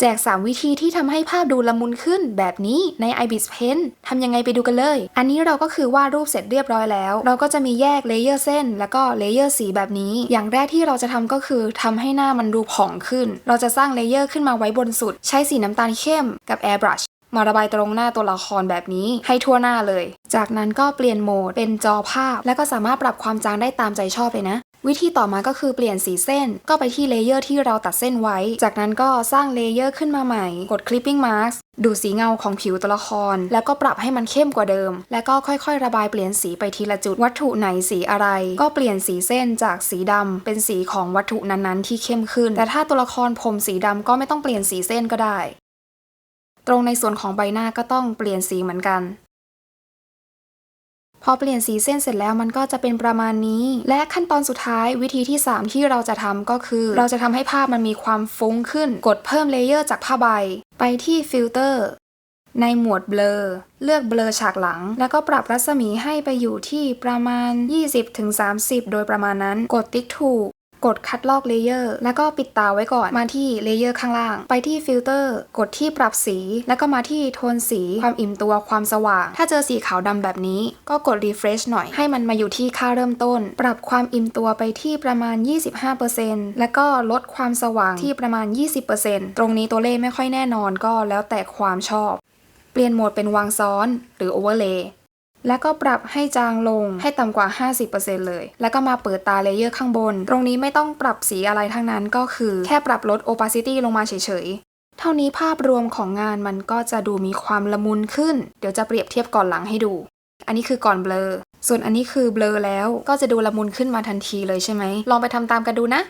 แจก 3 วิธีที่ทำให้ภาพดูละมุนขึ้นแบบนี้ใน IBIS Pen ทำยังไงไปดูกันเลย อันนี้เราก็คือวาดรูปเสร็จเรียบร้อยแล้ว เราก็จะมีแยกเลเยอร์เส้น แล้วก็เลเยอร์สีแบบนี้ อย่างแรกที่เราจะทำก็คือทำให้หน้ามันดูผ่องขึ้น เราจะสร้างเลเยอร์ขึ้นมาไว้บนสุด ใช้สีน้ำตาลเข้มกับ Airbrush มาระบายตรงหน้าตัวละครแบบนี้ให้ทั่วหน้าเลย จากนั้นก็เปลี่ยนโหมดเป็นจอภาพ แล้วก็สามารถปรับความจางได้ตามใจชอบเลยนะ วิธีต่อมาก็คือเปลี่ยนสีเส้น ก็ไปที่เลเยอร์ที่เราตัดเส้นไว้ จากนั้นก็สร้างเลเยอร์ขึ้นมาใหม่ กด clipping mask ดูสีเงาของผิวตัวละคร แล้วก็ปรับให้มันเข้มกว่าเดิม แล้วก็ค่อยๆ ระบายเปลี่ยนสีไปทีละจุด วัตถุไหนสีอะไร ก็เปลี่ยนสีเส้นจากสีดำเป็นสีของวัตถุนั้นๆ ที่เข้มขึ้น แต่ถ้าตัวละครผมสีดำก็ไม่ต้องเปลี่ยนสีเส้นก็ได้ ตรงในส่วนของใบหน้าก็ต้องเปลี่ยนสีเหมือนกัน พอเปลี่ยนสีเส้นเสร็จแล้วมันก็จะเป็นประมาณนี้ และขั้นตอนสุดท้ายวิธีที่ 3 ที่เราจะทำก็คือ เราจะทำให้ภาพมันมีความฟุ้งขึ้น กดเพิ่มเลเยอร์จากผ้าใบ ไปที่ฟิลเตอร์ในหมวดเบลอ เลือกเบลอฉากหลัง แล้วก็ปรับรัศมีให้ไปอยู่ที่ประมาณ 20-30 โดยประมาณนั้น กดติ๊กถูก กดคัดลอกเลเยอร์ แล้วก็ปิดตาไว้ก่อน มาที่เลเยอร์ข้างล่าง ไปที่ฟิลเตอร์ กดที่ปรับสี แล้วก็มาที่โทนสี ความอิ่มตัว ความสว่าง ถ้าเจอสีขาวดำแบบนี้ ก็กด refresh หน่อย ให้มันมาอยู่ที่ค่าเริ่มต้น ปรับความอิ่มตัวไปที่ประมาณ 25%แล้วก็ลดความสว่างที่ประมาณ 20%ตรงนี้ตัวเลขไม่ค่อยแน่นอนก็แล้วแต่ความชอบ เปลี่ยนโหมดเป็นวางซ้อนหรือ overlay แล้วก็ปรับให้จางลงให้ต่ำกว่า 50%เลย แล้วก็มาเปิดตาเลเยอร์ข้างบน ตรงนี้ไม่ต้องปรับสีอะไรทั้งนั้นก็คือแค่ปรับลด opacity ลงมาเฉยๆ เท่านี้ภาพรวมของงานมันก็จะดูมีความละมุนขึ้น เดี๋ยวจะเปรียบเทียบก่อนหลังให้ดู อันนี้คือก่อนเบลอ ส่วนอันนี้คือเบลอแล้วก็จะดูละมุนขึ้นมาทันทีเลยใช่ไหม ลองไปทำตามกันดูนะ